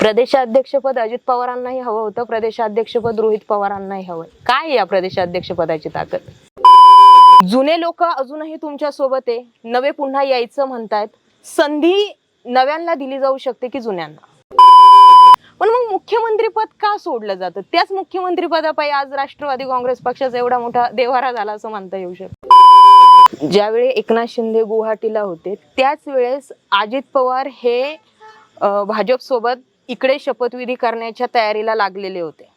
प्रदेशाध्यक्षपद अजित पवारांनाही हवं होतं. प्रदेशाध्यक्षपद रोहित पवारांनाही हवं. काय या प्रदेशाध्यक्षपदाची ताकद? जुने लोक अजूनही तुमच्यासोबत आहे. नवे पुन्हा यायचं म्हणतायत. संधी नव्यांना दिली जाऊ शकते की जुन्यांना? पण मग मुख्यमंत्रीपद का सोडलं जातं? त्याच मुख्यमंत्रीपदापायी आज राष्ट्रवादी काँग्रेस पक्षाचा एवढा मोठा देवारा झाला असं म्हणता येऊ शकतं. ज्यावेळी एकनाथ शिंदे गुवाहाटीला होते त्याच वेळेस अजित पवार हे भाजप भाजपसोबत इकडे शपथविधी करण्याच्या तयारीला लागलेले होते.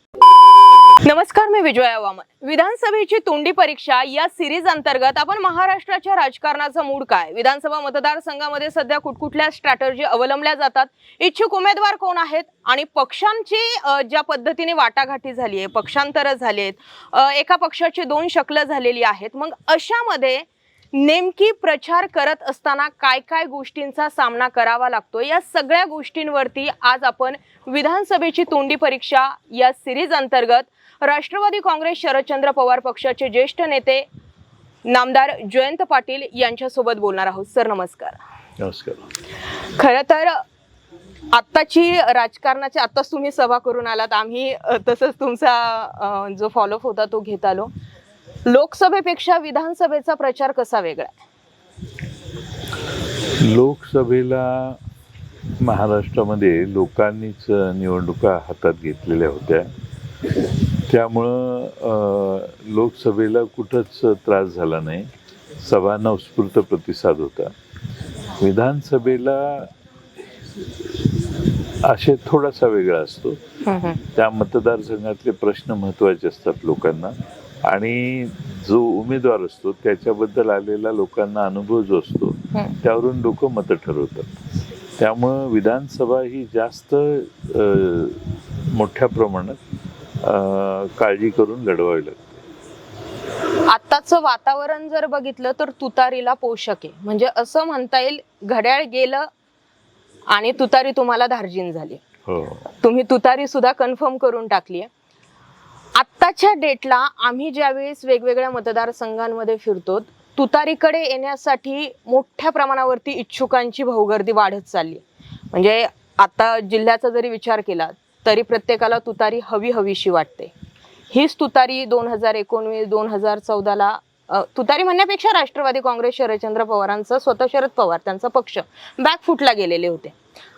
नमस्कार मी विजया वामन विधानसभेची तोंडी परीक्षा या सिरीज अंतर्गत आपण महाराष्ट्राच्या राजकारणाचा मूड काय? विधानसभा मतदारसंघामध्ये सध्या कुठकुठल्या स्ट्रॅटर्जी अवलंबल्या जातात. इच्छुक उमेदवार कोण आहेत? आणि पक्षांची ज्या पद्धतीने वाटाघाटी झाली आहे पक्षांतर झाली आहेत एका पक्षाची दोन शकलं झालेली आहेत. मग अशामध्ये नेमकी प्रचार करत असताना काय काय गोष्टींचा सामना करावा लागतो? या सगळ्या गोष्टींवरती आज आपण विधानसभेची तोंडी परीक्षा या सिरीज अंतर्गत राष्ट्रवादी काँग्रेस शरदचंद्र पवार पक्षाचे ज्येष्ठ नेते नामदार जयंत पाटील यांच्यासोबत बोलणार आहोत. सर नमस्कार. नमस्कार. खरं तर आत्ताची राजकारणाची आत्ताच तुम्ही सभा करून आलात. आम्ही तसंच तुमचा जो फॉलोअप होता तो घेत आलो. लोकसभेपेक्षा विधानसभेचा प्रचार कसा वेगळा? आहे लोकसभेला महाराष्ट्रामध्ये लोकांनीच निवडणुका हातात घेतलेल्या होत्या. त्यामुळं लोकसभेला कुठंच त्रास झाला नाही. सभांना उत्स्फूर्त प्रतिसाद होता. विधानसभेला असे थोडासा वेगळा असतो. त्या मतदारसंघातले प्रश्न महत्त्वाचे असतात लोकांना. आणि जो उमेदवार असतो त्याच्याबद्दल आलेला लोकांना अनुभव जो असतो त्यावरून लोक मतं ठरवतात. त्यामुळं विधानसभा ही जास्त मोठ्या प्रमाणात काळजी करून लढवावी लागते. आत्ताचं वातावरण जर बघितलं तर तुतारीला पोषक आहे. म्हणजे असं म्हणता येईल घड्याळ गेलं आणि तुतारी तुम्हाला धार्जिन झाली. हो. तुम्ही तुतारी सुद्धा कन्फर्म करून टाकली आहे आत्ताच्या डेटला आम्ही ज्यावेळेस वेगवेगळ्या मतदारसंघांमध्ये फिरतो तुतारीकडे येण्यासाठी मोठ्या प्रमाणावरती इच्छुकांची भाऊगर्दी वाढत चालली. म्हणजे आता जिल्ह्याचा जरी विचार केला तरी प्रत्येकाला तुतारी हवी हवीशी वाटते. हीच तुतारी दोन हजार एकोणवीस दोन हजार चौदाला तुतारी म्हणण्यापेक्षा राष्ट्रवादी काँग्रेस शरदचंद्र पवारांचा स्वतः शरद पवार त्यांचा पक्ष बॅकफुटला गेलेले होते.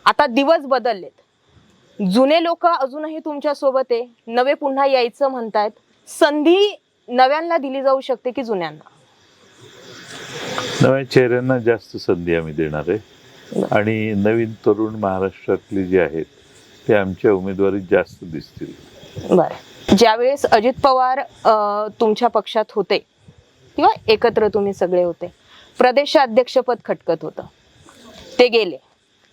आता दिवस बदललेत. जुने लोक अजूनही तुमच्यासोबत आहे. नवे पुन्हा यायचं म्हणतायत. संधी नव्यांना दिली जाऊ शकते की जुन्यांना? नव्या चेहऱ्यांना जास्त संधी आम्ही देणार आहे. आणि नवीन तरुण महाराष्ट्रातले जे आहेत ते आमच्या उमेदवारीत जास्त दिसतील. बरं. ज्यावेळेस अजित पवार तुमच्या पक्षात होते किंवा एकत्र तुम्ही सगळे होते प्रदेशाध्यक्षपद खटकत होतं ते गेले.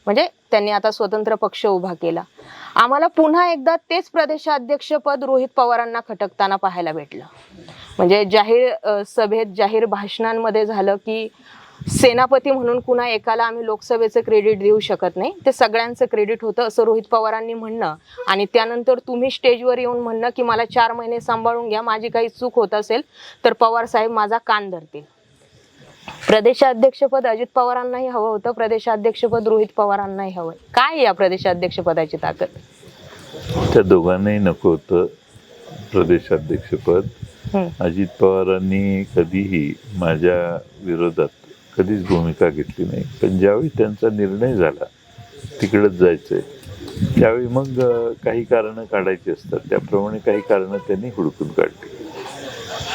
म्हणजे त्यांनी आता स्वतंत्र पक्ष उभा केला. आम्हाला पुन्हा एकदा तेच प्रदेशाध्यक्षपद रोहित पवारांना खटकताना पाहायला भेटलं. म्हणजे जाहीर सभेत जाहीर भाषणांमध्ये झालं की सेनापती म्हणून कुणा एकाला आम्ही लोकसभेचं क्रेडिट देऊ शकत नाही. ते सगळ्यांचं क्रेडिट होतं असं रोहित पवारांनी म्हणणं. आणि त्यानंतर तुम्ही स्टेजवर येऊन म्हणणं की मला चार महिने सांभाळून घ्या माझी काही चूक होत असेल तर पवार साहेब माझा कान धरतील. प्रदेशाध्यक्षपद अजित पवारांनाही हवं होतं. प्रदेशाध्यक्षपद रोहित पवारांनाही हवं काय या प्रदेशाध्यक्षपदाची ताकद? त्या दोघांनाही नको होतं प्रदेशाध्यक्षपद. अजित पवारांनी कधीही माझ्या विरोधात कधीच भूमिका घेतली नाही. पण ज्यावेळी त्यांचा निर्णय झाला तिकडंच जायचंय. त्यावेळी मग काही कारणं काढायची असतात. त्याप्रमाणे काही कारणं त्यांनी हुडकून काढली.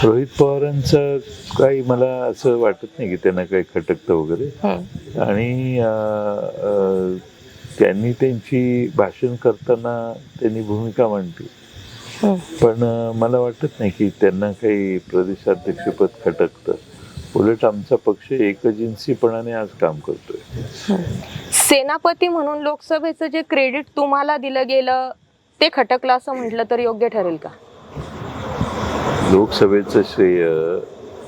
रोहित पवारांचं काही मला असं वाटत नाही की त्यांना काही खटकतं वगैरे. आणि त्यांनी त्यांची भाषण करताना त्यांनी भूमिका मांडली. पण मला वाटत नाही की त्यांना काही प्रदेशाध्यक्षपद खटकतं. उलट आमचा पक्ष एकजिन्सीपणाने आज काम करतोय. सेनापती म्हणून लोकसभेचं जे क्रेडिट तुम्हाला दिलं गेलं ते खटकलं असं म्हटलं तर योग्य ठरेल का? लोकसभेचं श्रेय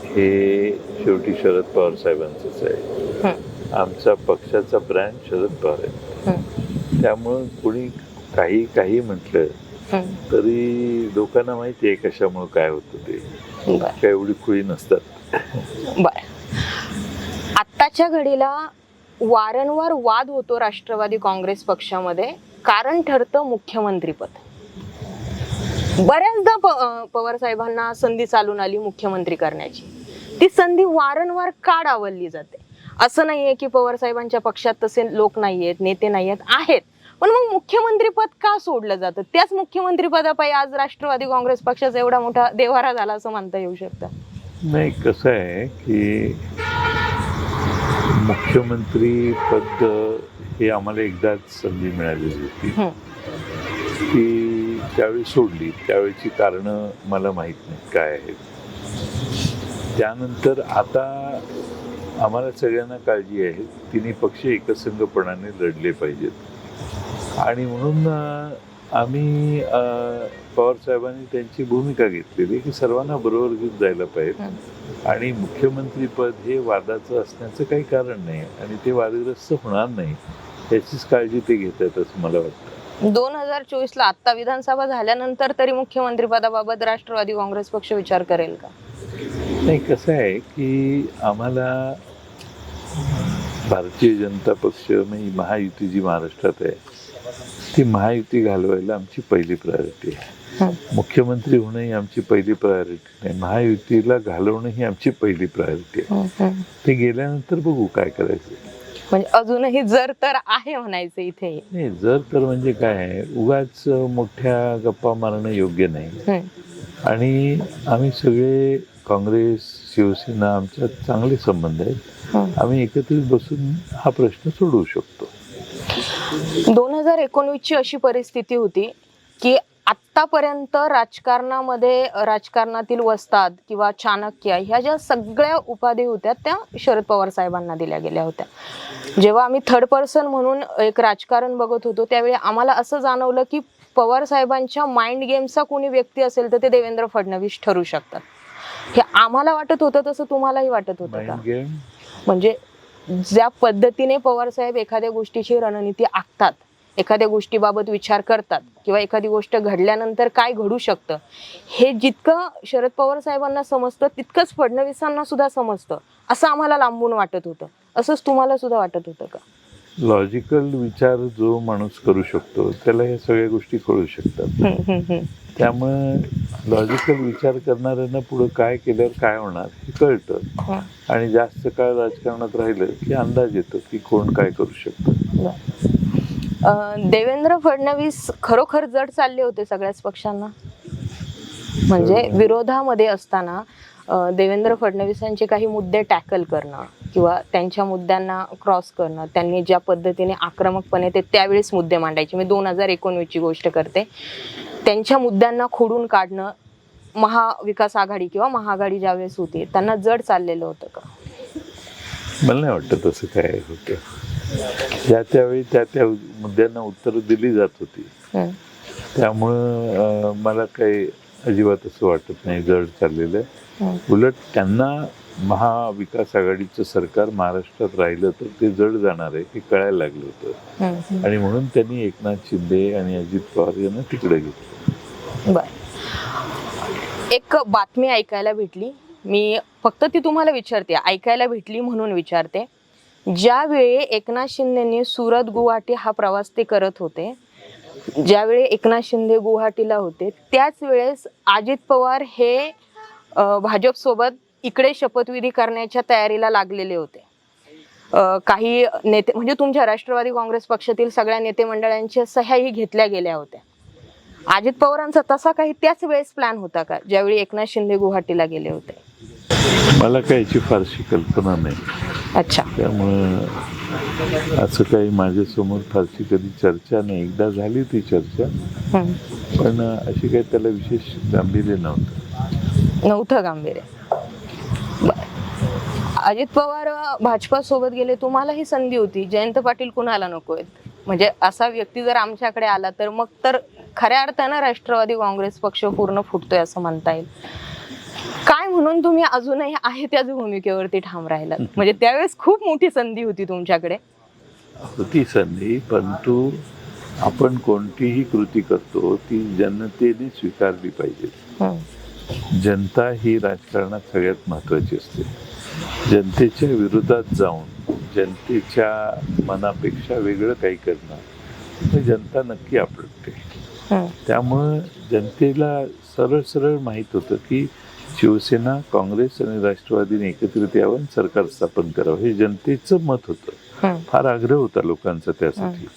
हे शेवटी शरद पवार साहेबांचंच आहे. आमचा पक्षाचा ब्रँड शरद पवार आहे. त्यामुळं कोणी काही काही म्हटलं. तरी लोकांना माहिती आहे कशामुळे काय होतं ते. काय एवढी खुळी नसतात. बर. आत्ताच्या घडीला वारंवार वाद होतो राष्ट्रवादी काँग्रेस पक्षामध्ये. कारण ठरतं मुख्यमंत्रीपद. बऱ्याचदा प- पवार साहेबांना संधी चालून आली मुख्यमंत्री करण्याची. ती संधी वारंवार का डावलली जाते. असं नाहीये की पवार साहेबांच्या पक्षात तसे लोक नाहीयेत नेते नाहीयेत आहेत. पण मग मुख्यमंत्रीपद का सोडलं जातं? त्याच मुख्यमंत्रीपदापायी आज राष्ट्रवादी काँग्रेस पक्षाचा एवढा मोठा देवारा झाला असं म्हणता येऊ शकतं. नाही कसं आहे की मुख्यमंत्री पद हे आम्हाला एकदाच संधी मिळालेली होती. हं. ती त्यावेळी सोडली. त्यावेळीची कारणं मला माहीत नाही काय आहेत. त्यानंतर आता आम्हाला सगळ्यांना काळजी आहे. तिन्ही पक्ष एकसंघपणाने लढले पाहिजेत. आणि म्हणून आम्ही अं, पवार साहेबांनी त्यांची भूमिका घेतलेली की सर्वांना बरोबर घेऊन जायला पाहिजे. आणि मुख्यमंत्री पद हे वादाचं असण्याचं काही कारण नाही आणि ते वादग्रस्त होणार नाही. याचीच काळजी ते घेत आहेत असं मला वाटतं. दोन हजार चोवीस ला आता विधानसभा झाल्यानंतर तरी मुख्यमंत्री पदाबाबत राष्ट्रवादी काँग्रेस पक्ष विचार करेल का? नाही कसं आहे की आम्हाला भारतीय जनता पक्ष म्हणजे महायुती जी महाराष्ट्रात आहे ती महायुती घालवायला आमची पहिली प्रायोरिटी आहे. मुख्यमंत्री होणं ही आमची पहिली प्रायोरिटी नाही महायुतीला घालवणं ही आमची पहिली प्रायोरिटी आहे. ते गेल्यानंतर बघू काय करायचं. म्हणजे अजूनही जर तर आहे म्हणायचं इथे नाही जर तर म्हणजे काय आहे उगाच मोठ्या गप्पा मारणं योग्य नाही. आणि आम्ही सगळे काँग्रेस शिवसेना आमच्यात चांगले संबंध आहेत. आम्ही एकत्रित बसून हा प्रश्न सोडवू शकतो दोन हजार एकोणवीस ची अशी परिस्थिती होती की आतापर्यंत राजकारणामध्ये राजकारणातील वस्ताद किंवा चाणक्य ह्या ज्या सगळ्या उपाधी होत्या त्या शरद पवार साहेबांना दिल्या गेल्या होत्या. जेव्हा आम्ही थर्ड पर्सन म्हणून एक राजकारण बघत होतो त्यावेळी आम्हाला असं जाणवलं की पवार साहेबांच्या माइंड गेमचा कोणी व्यक्ती असेल तर ते देवेंद्र फडणवीस ठरू शकतात. हे आम्हाला वाटत होतं तसं तुम्हालाही वाटत होतं का? माइंड गेम म्हणजे ज्या पद्धतीने पवार साहेब एखाद्या गोष्टीची रणनीती आखतात एखाद्या गोष्टीबाबत विचार करतात किंवा एखादी गोष्ट घडल्यानंतर काय घडू शकतं हे जितकं शरद पवार साहेबांना समजतं तितकंच फडणवीसांना सुद्धा समजतं. असं आम्हाला लांबून वाटत होतं. असंच तुम्हाला सुद्धा वाटत होतं का? लॉजिकल विचार जो माणूस करू शकतो त्याला ह्या सगळ्या गोष्टी कळू शकतात. त्यामुळे लॉजिकल विचार करणाऱ्यांना पुढे काय केल्यावर काय होणार हे कळतं. आणि जास्त काळ राजकारणात राहिलं की अंदाज येतो की कोण काय करू शकतं. देवेंद्र फडणवीस खरोखर जड चालले होते सगळ्याच पक्षांना. म्हणजे विरोधामध्ये असताना देवेंद्र फडणवीसांचे काही मुद्दे टॅकल करणं किंवा त्यांच्या मुद्द्यांना क्रॉस करणं त्यांनी ज्या पद्धतीने आक्रमकपणे ते त्यावेळेस मुद्दे मांडायचे. मी दोन हजार एकोणवीसची गोष्ट करते. त्यांच्या मुद्द्यांना खोडून काढणं महाविकास आघाडी किंवा महाआघाडी ज्यावेळेस होती त्यांना जड चाललेलं होतं का? मला नाही वाटतं तसं काय होतं. ज्या त्यावेळी त्या त्या मुद्द्यांना उत्तरं दिली जात होती. त्यामुळं मला काही अजिबात असं वाटत नाही जड चाललेलं आहे. उलट त्यांना महाविकास आघाडीचं सरकार महाराष्ट्रात राहिलं तर ते जड जाणार आहे हे कळायला लागलं होतं. आणि म्हणून त्यांनी एकनाथ शिंदे आणि अजित पवार यांना तिकडे घेतलं. एक बातमी ऐकायला भेटली. मी फक्त ती तुम्हाला विचारते ऐकायला भेटली म्हणून विचारते. ज्यावेळी एकनाथ शिंदेनी सुरत गुवाहाटी हा प्रवास ते करत होते ज्यावेळी एकनाथ शिंदे गुवाहाटीला होते त्याच वेळेस अजित पवार हे भाजपसोबत इकडे शपथविधी करण्याच्या तयारीला लागलेले होते. काही नेते म्हणजे तुमच्या राष्ट्रवादी काँग्रेस पक्षातील सगळ्या नेते मंडळांच्या सह्याही घेतल्या गेल्या होत्या. अजित पवारांचा तसा काही त्याच वेळेस प्लॅन होता का ज्यावेळी एकनाथ शिंदे गुवाहाटीला गेले होते? मला काही फारशी कल्पना नाही. अच्छा. त्यामुळं असं काही माझ्यासमोर फारशी कधी चर्चा नाही. एकदा झाली ती चर्चा. पण अशी काही त्याला विशेष गांभीर्य नव्हतं. नव्हतं गांभीर्य. अजित पवार भाजपा सोबत गेले तुम्हाला ही संधी होती. जयंत पाटील कुणाला नको आहेत? म्हणजे असा व्यक्ती जर आमच्याकडे आला तर मग तर खऱ्या अर्थानं राष्ट्रवादी काँग्रेस पक्ष पूर्ण फुटतोय असं म्हणता येईल. काय म्हणून तुम्ही अजूनही आहे त्याच भूमिकेवरती ठाम राहिलात? म्हणजे त्यावेळेस खूप मोठी संधी होती तुमच्याकडे. होती संधी परंतु आपण कोणतीही कृती करतो ती जनतेने स्वीकारली पाहिजे. जनता ही राजकारणात सगळ्यात महत्वाची असते. जनतेच्या विरोधात जाऊन जनतेच्या मनापेक्षा वेगळं काही करणं तर जनता नक्की आपटते त्यामुळं जनतेला सरळ सरळ माहीत होतं की शिवसेना काँग्रेस आणि राष्ट्रवादीने एकत्रित यावं आणि सरकार स्थापन करावं. हे जनतेचं मत होतं. फार आग्रह होता लोकांचा त्यासाठी.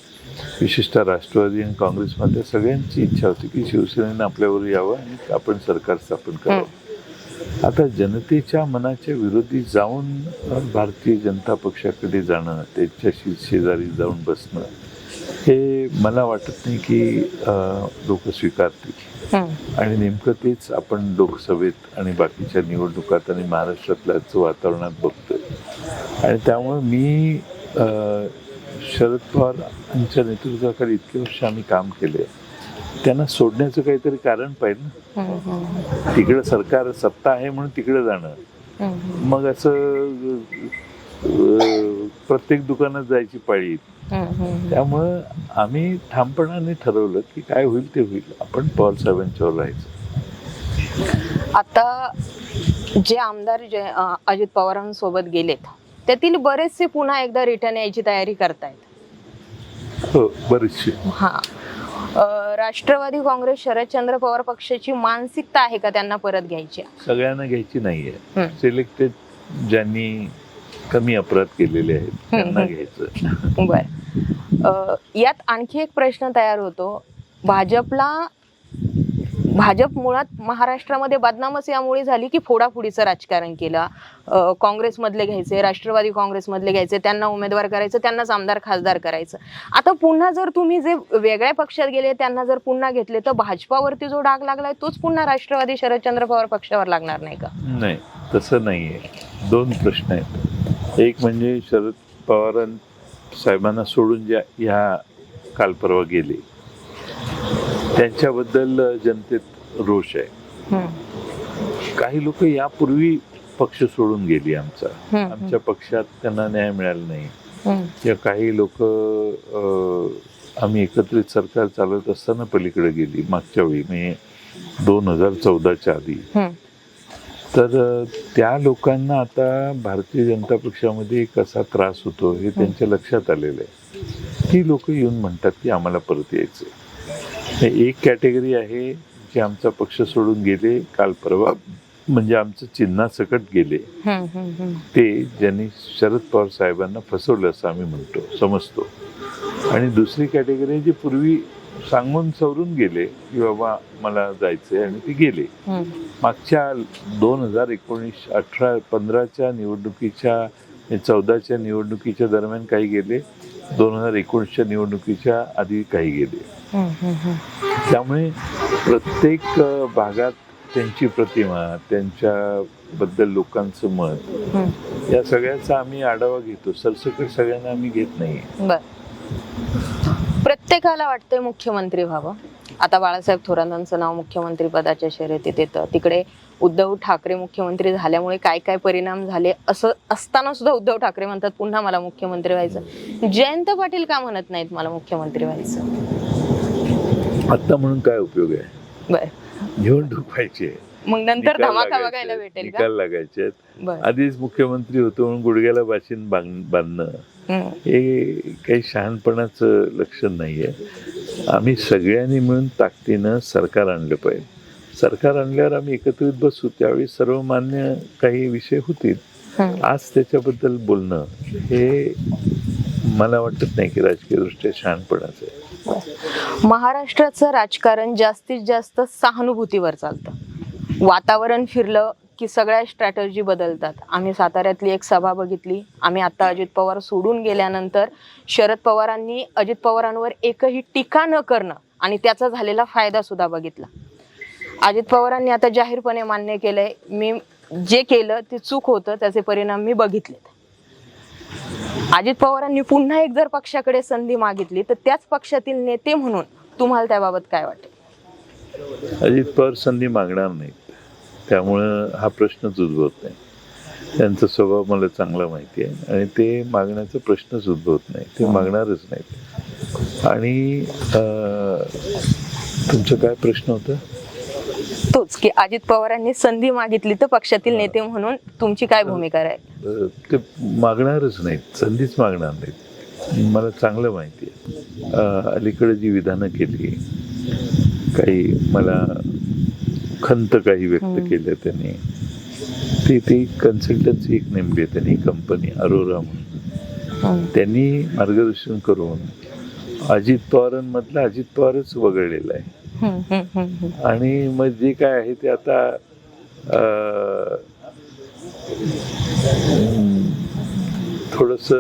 विशेषतः राष्ट्रवादी आणि काँग्रेसमधल्या सगळ्यांची इच्छा होती की शिवसेनेनं आपल्यावर यावं आणि आपण सरकार स्थापन करावं. आता जनतेच्या मनाच्या विरोधी जाऊन भारतीय जनता पक्षाकडे जाणं त्यांच्याशी शेजारी जाऊन बसणं हे मला वाटत नाही की लोक स्वीकारतील. आणि नेमकं तेच आपण लोकसभेत आणि बाकीच्या निवडणुकात आणि महाराष्ट्रातल्याच वातावरणात बघतोय. आणि त्यामुळे मी शरद पवार यांच्या नेतृत्वाखाली इतके वर्ष आम्ही काम केले त्यांना सोडण्याचं काहीतरी कारण पाहिजे ना तिकडं सरकार सत्ता आहे म्हणून तिकडे जाणं. मग असं प्रत्येक दुकानात जायची पाळी. त्यामुळं आम्ही ठामपणाने ठरवलं की काय होईल ते होईल. आपण पवार साहेबांच्यावर राहायचं. आता जे आमदार अजित पवारांसोबत गेलेत त्यातील बरेचसे पुन्हा एकदा रिटर्न यायची तयारी करतायत. हो बरेचसे. हा. राष्ट्रवादी काँग्रेस शरदचंद्र पवार पक्षाची मानसिकता आहे का त्यांना परत घ्यायची? सगळ्यांना घ्यायची नाहीये. सिलेक्टेड ज्यांनी कमी अपराध केलेले आहेत. त्यांना. घ्यायचं. बर. यात आणखी एक प्रश्न तयार होतो. भाजपला भाजप मुळात महाराष्ट्रामध्ये बदनामच यामुळे झाली की फोडाफोडीचं राजकारण केलं? काँग्रेसमधले घ्यायचे राष्ट्रवादी काँग्रेसमधले घ्यायचे त्यांना उमेदवार करायचं त्यांनाच आमदार खासदार करायचं. आता पुन्हा जर तुम्ही जे वेगळ्या पक्षात गेले त्यांना जर पुन्हा घेतले तर भाजपावरती जो डाग लागलाय तोच पुन्हा राष्ट्रवादी शरदचंद्र पवार पक्षावर लागणार नाही का? नाही तसं नाहीये. दोन प्रश्न आहेत. एक म्हणजे शरद पवार साहेबांना सोडून ज्या ह्या काल परवा गेले. त्यांच्याबद्दल जनतेत रोष आहे. काही लोक यापूर्वी पक्ष सोडून गेली आमचा. आमच्या पक्षात त्यांना न्याय मिळाला नाही. किंवा काही लोक आम्ही एकत्रित सरकार चालवत असताना पलीकडे गेली मागच्या वेळी म्हणजे दोन हजार चौदाच्या आधी. तर त्या लोकांना आता भारतीय जनता पक्षामध्ये कसा त्रास होतो हे त्यांच्या लक्षात आलेलं आहे. ती लोक येऊन म्हणतात की आम्हाला परत यायचं एक कॅटेगरी आहे जे आमचा पक्ष सोडून गेले काल परवा म्हणजे आमचं चिन्हासकट गेले. ते ज्यांनी शरद पवार साहेबांना फसवलं असं आम्ही म्हणतो समजतो. आणि दुसरी कॅटेगरी जी पूर्वी सांगून सवरून गेले की बाबा मला जायचंय आणि ते गेले. मागच्या दोन हजार एकोणीस अठरा पंधराच्या निवडणुकीच्या चौदाच्या निवडणुकीच्या दरम्यान काही गेले दोन हजार एकोणीसच्या निवडणुकीच्या आधी काही गेले. त्यामुळे प्रत्येक भागात त्यांची प्रतिमा त्यांच्याबद्दल लोकांचं मत. या सगळ्याचा आम्ही आढावा घेतो सरसकट सगळ्यांना आम्ही घेत नाही प्रत्येकाला वाटतंय मुख्यमंत्री व्हावं. आता बाळासाहेब थोरातांचं नाव मुख्यमंत्री पदाच्या शर्यतीत येतं. तिकडे उद्धव ठाकरे मुख्यमंत्री झाल्यामुळे काय काय परिणाम झाले असं असताना सुद्धा उद्धव ठाकरे म्हणतात पुन्हा मला मुख्यमंत्री व्हायचं. जयंत पाटील का म्हणत नाहीत मला मुख्यमंत्री व्हायचं. आत्ता म्हणून काय उपयोग आहे? बर. निवडणूक व्हायची मग नंतर धमाका बघायला भेटेल निकाल लागायचे आधीच मुख्यमंत्री होतो म्हणून गुडघ्याला बांध- बांधणं. हे काही शहाणपणाचं लक्षण नाहीये. आम्ही सगळ्यांनी मिळून ताकदीनं सरकार आणलं पाहिजे. सरकार आणल्यावर आम्ही एकत्रित बसू त्यावेळी सर्वमान्य काही विषय होतील. आज त्याच्याबद्दल बोलणं हे मला वाटत नाही की राजकीय दृष्ट्या शहाणपणाचं आहे. महाराष्ट्राचं राजकारण जास्तीत जास्त सहानुभूतीवर चालतं. वातावरण फिरलं की सगळ्या स्ट्रॅटर्जी बदलतात. आम्ही साताऱ्यातली एक सभा बघितली. आम्ही आता अजित पवार सोडून गेल्यानंतर शरद पवारांनी अजित पवारांवर एकही टीका न करणं आणि त्याचा झालेला फायदा सुद्धा बघितला. अजित पवारांनी आता जाहीरपणे मान्य केलंय. मी जे केलं ते चूक होतं. त्याचे परिणाम मी बघितलेत. अजित पवारांनी पुन्हा एक जर पक्षाकडे संधी मागितली तर त्याच पक्षातील नेते म्हणून तुम्हाला त्याबाबत काय वाटेल अजित पवार संधी मागणार नाही त्यामुळं हा प्रश्नच उद्भवत नाही. त्यांचा स्वभाव मला चांगला माहिती आहे आणि ते मागण्याचा प्रश्नच उद्भवत नाही. ते मागणारच नाहीत. आणि तुमचा काय प्रश्न होता? तोच की अजित पवारांनी संधी मागितली तर पक्षातील नेते म्हणून तुमची काय भूमिका राहील? ते मागणारच नाहीत. संधीच मागणार नाहीत. मला चांगलं माहिती आहे. अलीकडे जी विधानं केली काही मला खंत काही व्यक्त हम्म. केल्या त्यांनी. ती ती कन्सल्टन्सी एक नेमली आहे त्यांनी कंपनी अरोरा म्हणून. त्यांनी मार्गदर्शन करून अजित पवारांमधला अजित पवारच वगळलेला आहे. आणि मग जे काय आहे ते आता थोडस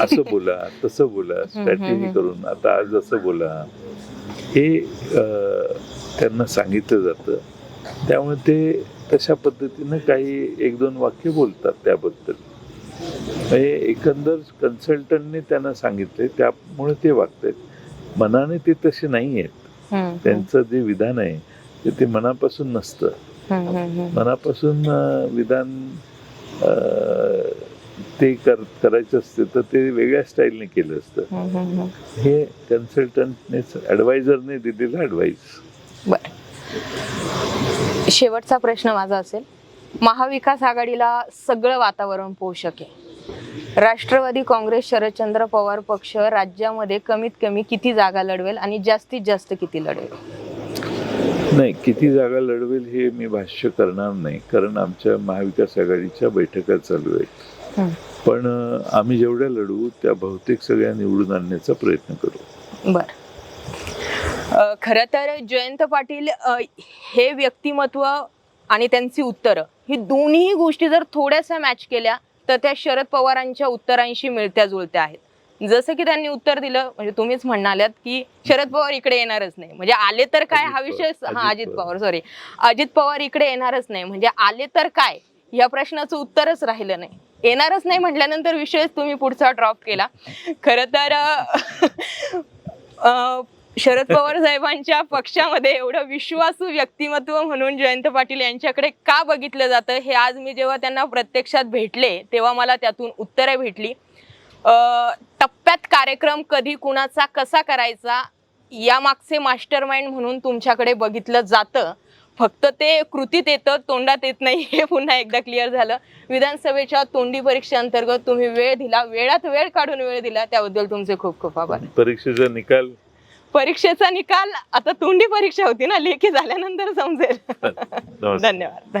असं बोला तसं बोला स्ट्रॅटेजी. करून आता आज असं बोला. हे त्यांना सांगितलं जातं. त्यामुळे ते तशा पद्धतीनं काही एक दोन वाक्य बोलतात त्याबद्दल. म्हणजे एकंदर कन्सल्टंटने त्यांना सांगितले त्यामुळे ते वागतात मनाने ते तसे नाही आहेत त्यांचं जे विधान आहे ते ते मनापासून नसतं. मनापासून विधान ते कर करायचं असते तर ते वेगळ्या स्टाईलने केलं असतं. हे कन्सल्टंटने ॲडवायझरने दिलेलं ॲडवाईस बर. शेवटचा प्रश्न माझा असेल महाविकास आघाडीला सगळं वातावरण पोषक आहे. राष्ट्रवादी काँग्रेस शरदचंद्र पवार पक्ष राज्यामध्ये कमीत कमी किती जागा लढवेल आणि जास्तीत जास्त किती लढवेल? नाही किती जागा लढवेल हे मी भाष्य करणार नाही कारण आमच्या महाविकास आघाडीच्या बैठका चालू आहेत. पण आम्ही जेवढ्या लढवू त्या बहुतेक सगळ्या निवडून आणण्याचा प्रयत्न करू. बर. खरं तर जयंत पाटील हे व्यक्तिमत्व आणि त्यांची उत्तरं ही दोन्ही गोष्टी जर थोड्याशा मॅच केल्या तर त्या शरद पवारांच्या उत्तरांशी मिळत्या जुळत्या आहेत. जसं की त्यांनी उत्तर दिलं म्हणजे तुम्हीच म्हणाल्यात की शरद पवार इकडे येणारच नाही. म्हणजे आले तर काय? हा विषय हा अजित पवार. सॉरी अजित पवार इकडे येणारच नाही. म्हणजे आले तर काय? या प्रश्नाचं उत्तरच राहिलं नाही. येणारच नाही म्हटल्यानंतर विषयच तुम्ही पुढचा ड्रॉप केला. खरं तर शरद पवार साहेबांच्या पक्षामध्ये एवढं विश्वासू व्यक्तिमत्व म्हणून जयंत पाटील यांच्याकडे का बघितलं जातं हे आज मी जेव्हा त्यांना प्रत्यक्षात भेटले तेव्हा मला त्यातून उत्तरे भेटली. टप्प्यात कार्यक्रम कधी कुणाचा कसा करायचा यामागचे मास्टर माइंड म्हणून तुमच्याकडे बघितलं जातं. फक्त ते कृतीत येतं तोंडात येत नाही हे पुन्हा एकदा क्लिअर झालं. विधानसभेच्या तोंडी परीक्षेअंतर्गत तुम्ही वेळ दिला वेळात वेळ काढून वेळ दिला त्याबद्दल तुमचे खूप खूप आभार. परीक्षेचा निकाल परीक्षेचा निकाल आता तोंडी परीक्षा होती ना लेखी झाल्यानंतर समजेल. धन्यवाद.